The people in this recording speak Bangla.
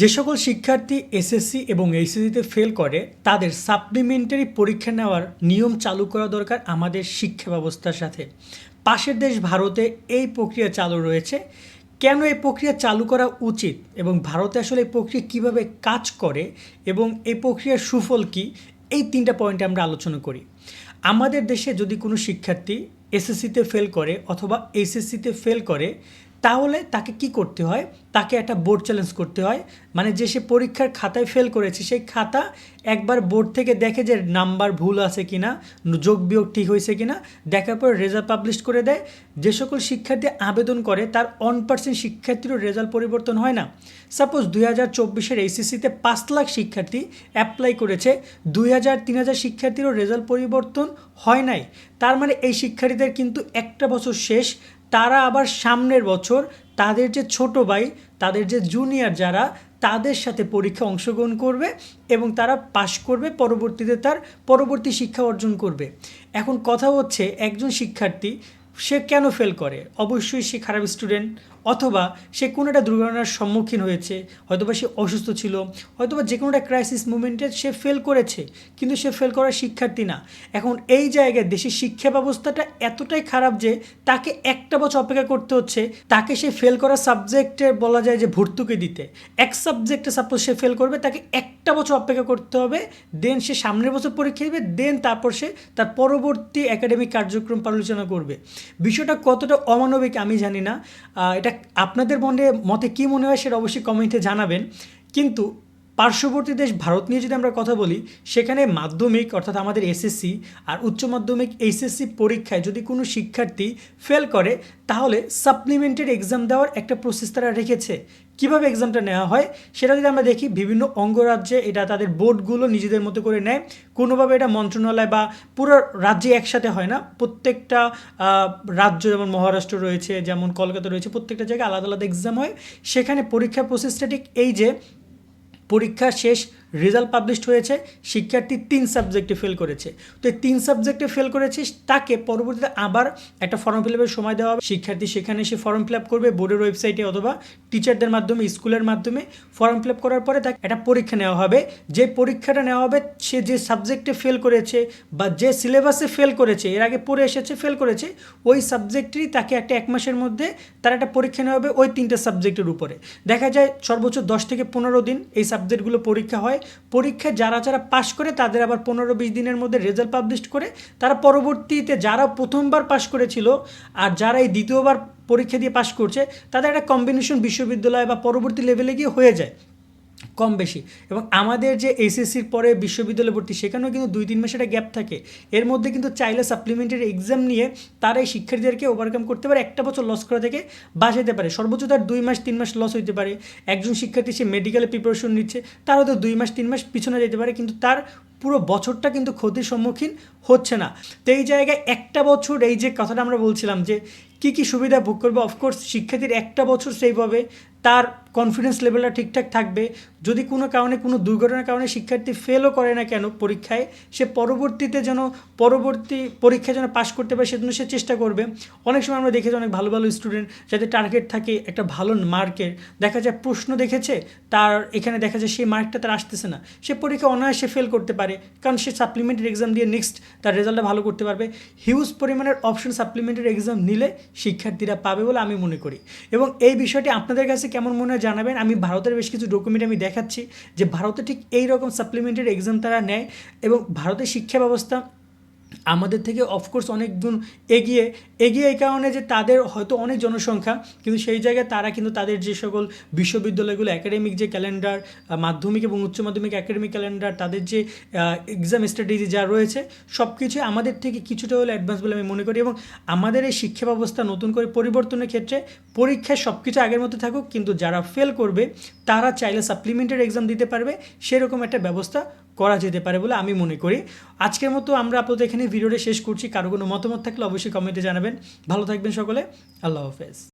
যে সকল শিক্ষার্থী এসএসসি এবং এইচএসসিতে ফেল করে, তাদের সাপ্লিমেন্টারি পরীক্ষা নেওয়ার নিয়ম চালু করা দরকার আমাদের শিক্ষা ব্যবস্থার সাথে। পাশের দেশ ভারতে এই প্রক্রিয়া চালু রয়েছে। কেন এই প্রক্রিয়া চালু করা উচিত এবং ভারতে আসলে এই প্রক্রিয়া কীভাবে কাজ করে এবং এই প্রক্রিয়ার সুফল কী, এই তিনটা পয়েন্টে আমরা আলোচনা করি। আমাদের দেশে যদি কোনো শিক্ষার্থী এসএসসিতে ফেল করে অথবা এইচএসসিতে ফেল করে তাহলে তাকে কি করতে হয়? তাকে একটা বোর্ড চ্যালেঞ্জ করতে হয়। মানে যে সে পরীক্ষার খাতায় ফেল করেছে, সেই খাতা একবার বোর্ড থেকে দেখে যে নাম্বার ভুল আছে কিনা, যোগ বিয়োগ ঠিক হয়েছে কিনা, দেখার পর রেজাল্ট পাবলিশ করে দেয়। যে সকল শিক্ষার্থী আবেদন করে, তার ওয়ান পার্সেন্ট শিক্ষার্থীরও রেজাল্ট পরিবর্তন হয় না। সাপোজ দুই হাজার চব্বিশের এইচএসসিতে পাঁচ লাখ শিক্ষার্থী অ্যাপ্লাই করেছে, দুই হাজার, তিন হাজার শিক্ষার্থীরও রেজাল্ট পরিবর্তন হয় নাই। তার মানে এই শিক্ষার্থীদের কিন্তু একটা বছর শেষ। তারা আবার সামনের বছর তাদের যে ছোট ভাই, তাদের যে জুনিয়র যারা, তাদের সাথে পরীক্ষা অংশগ্রহণ করবে এবং তারা পাশ করবে, পরবর্তীতে তার পরবর্তী শিক্ষা অর্জন করবে। এখন কথা হচ্ছে, একজন শিক্ষার্থী সে কেন ফেল করে? অবশ্যই সে খারাপ স্টুডেন্ট অথবা সে কোনো একটা দুর্ঘটনার সম্মুখীন হয়েছে, হয়তোবা সে অসুস্থ ছিল, হয়তোবা যে কোনো একটা ক্রাইসিস মুভমেন্টে সে ফেল করেছে, কিন্তু সে ফেল করার শিক্ষার্থী না। এখন এই জায়গায় দেশের শিক্ষা ব্যবস্থাটা এতটাই খারাপ যে তাকে একটা বছর অপেক্ষা করতে হচ্ছে, তাকে সে ফেল করা সাবজেক্টে বলা যায় যে ভর্তুকি দিতে। এক সাবজেক্টে সাপোজ সে ফেল করবে, তাকে একটা বছর অপেক্ষা করতে হবে দেন সে সামনের বছর পরীক্ষা দেবে দেন তারপর সে তার পরবর্তী একাডেমিক কার্যক্রম পরিচালনা করবে। বিষয়টা কতটা অমানবিক আমি জানি না। এটা আপনাদের মনে মতে কী মনে হয় সেটা অবশ্যই কমেন্টে জানাবেন। কিন্তু পার্শ্ববর্তী দেশ ভারত নিয়ে যদি আমরা কথা বলি, সেখানে মাধ্যমিক অর্থাৎ আমাদের এসএসসি আর উচ্চ মাধ্যমিক এইচএসসি পরীক্ষায় যদি কোনো শিক্ষার্থী ফেল করে, তাহলে সাপ্লিমেন্টারি এক্সাম দেওয়ার একটা প্রসেস তারা রেখেছে। কীভাবে এক্সামটা নেওয়া হয়, সেটা যদি আমরা দেখি, বিভিন্ন অঙ্গরাজ্যে এটা তাদের বোর্ডগুলো নিজেদের মতো করে নেয়। কোনোভাবে এটা মন্ত্রণালয় বা পুরো রাজ্যে একসাথে হয় না। প্রত্যেকটা রাজ্য যেমন মহারাষ্ট্র রয়েছে, যেমন কলকাতা রয়েছে, প্রত্যেকটা জায়গায় আলাদা আলাদা এক্সাম হয়। সেখানে পরীক্ষার প্রসেসটা ঠিক এই যে পরীক্ষা শেষ রেজাল্ট পাবলিশড হয়েছে, শিক্ষার্থী তিন সাবজেক্টে ফেল করেছে। তো এই তিন সাবজেক্টে ফেল করেছে তাকে পরবর্তীতে আবার একটা ফর্ম ফিল আপের সময় দেওয়া হবে। শিক্ষার্থী সেখানে সে ফর্ম ফিল আপ করবে বোর্ডের ওয়েবসাইটে অথবা টিচারদের মাধ্যমে স্কুলের মাধ্যমে। ফর্ম ফিল আপ করার পরে তাকে একটা পরীক্ষা নেওয়া হবে। যে পরীক্ষাটা নেওয়া হবে, সে যে সাবজেক্টে ফেল করেছে বা যে সিলেবাসে ফেল করেছে, এর আগে পড়ে এসেছে ফেল করেছে, ওই সাবজেক্টেরই তাকে একটা এক মাসের মধ্যে তার একটা পরীক্ষা নেওয়া হবে ওই তিনটে সাবজেক্টের উপরে। দেখা যায় সর্বোচ্চ দশ থেকে পনেরো দিন এই সাবজেক্টগুলো পরীক্ষা হয়। পরীক্ষায় যারা যারা পাশ করে, তাদের আবার পনেরো বিশ দিনের মধ্যে রেজাল্ট পাবলিশ করে, তারা পরবর্তীতে যারা প্রথমবার পাশ করেছিল আর যারা এই দ্বিতীয়বার পরীক্ষা দিয়ে পাশ করছে, তাদের একটা কম্বিনেশন বিশ্ববিদ্যালয় বা পরবর্তী লেভেলে গিয়ে হয়ে যায়। কম বেশি। এবং আমাদের যে এসএসসির পরে বিশ্ববিদ্যালয় ভর্তি, সেখানেও কিন্তু দুই, তিন মাসের গ্যাপ থাকে। এর মধ্যে কিন্তু চাইলে সাপ্লিমেন্টারি এক্সাম নিয়ে তারা এই শিক্ষার্থীদেরকে ওভারকাম করতে পারে, একটা বছর লস করা থেকে বাঁচাতে পারে। সর্বোচ্চ তার দুই মাস, তিন মাস লস হইতে পারে। একজন শিক্ষার্থী সে মেডিকেলে প্রিপারেশন নিচ্ছে তার হয়তো দুই মাস, তিন মাস পিছনে যেতে পারে, কিন্তু তার পুরো বছরটা কিন্তু ক্ষতির সম্মুখীন হচ্ছে না। তো এই জায়গায় একটা বছর, এই যে কথাটা আমরা বলছিলাম যে কী কী সুবিধা ভোগ করবে? অফকোর্স শিক্ষার্থীর একটা বছর সেইভাবে তার কনফিডেন্স লেভেলটা ঠিকঠাক থাকবে। যদি কোনো কারণে, কোনো দুর্ঘটনার কারণে শিক্ষার্থী ফেলও করে না কেন পরীক্ষায়, সে পরবর্তীতে যেন, পরবর্তী পরীক্ষায় যেন পাশ করতে পারে, সেজন্য সে চেষ্টা করবে। অনেক সময় আমরা দেখেছি অনেক ভালো ভালো স্টুডেন্ট যাদের টার্গেট থাকে একটা ভালো মার্কের দেখা যায় প্রশ্ন দেখেছে, তার এখানে দেখা যায় সেই মার্কটা তার আসতেছে না। সে পরীক্ষা অনায়াসে ফেল করতে পারে, কারণ সে সাপ্লিমেন্টারি এক্সাম দিয়ে নেক্সট তার রেজাল্টটা ভালো করতে পারবে। হিউজ পরিমাণের অপশন সাপ্লিমেন্টারি এক্সাম নিলে শিক্ষার্থীরা পাবে বলে আমি মনে করি। এবং এই বিষয়টি আপনাদের কাছে কেমন মনে হয় জানাবেন? আমি ভারতের বেশ কিছু ডকুমেন্ট আমি দেখাচ্ছি যে ভারতে ঠিক এই রকম সাপ্লিমেন্টারি এক্সাম তারা নেয় এবং ভারতের শিক্ষা ব্যবস্থা আমাদের থেকে অফকোর্স অনেক গুণ এগিয়ে এগিয়ে এই কারণে যে তাদের হয়তো অনেক জনসংখ্যা, কিন্তু সেই জায়গায় তারা কিন্তু তাদের যে সকল বিশ্ববিদ্যালয়গুলো একাডেমিক যে ক্যালেন্ডার মাধ্যমিক এবং উচ্চ মাধ্যমিক একাডেমিক ক্যালেন্ডার তাদের যে এক্সাম স্ট্র্যাটেজি যা রয়েছে সব কিছু আমাদের থেকে কিছুটা হলে অ্যাডভান্স বলে আমি মনে করি এবং আমাদের এই শিক্ষা ব্যবস্থা নতুন করে পরিবর্তনের ক্ষেত্রে পরীক্ষায় সব কিছু আগের মতো থাকুক, কিন্তু যারা ফেল করবে, তারা চাইলে সাপ্লিমেন্টারি এক্সাম দিতে পারবে, সেরকম একটা ব্যবস্থা করা যেতে পারে বলে আমি মনে করি। আজকের মতো আমরা আপাতত এখানে ভিডিওটা শেষ করছি। কারও কোনো মতামত থাকলে অবশ্যই কমেন্টে জানাবেন। ভালো থাকবেন সকলে। আল্লাহ হাফেজ।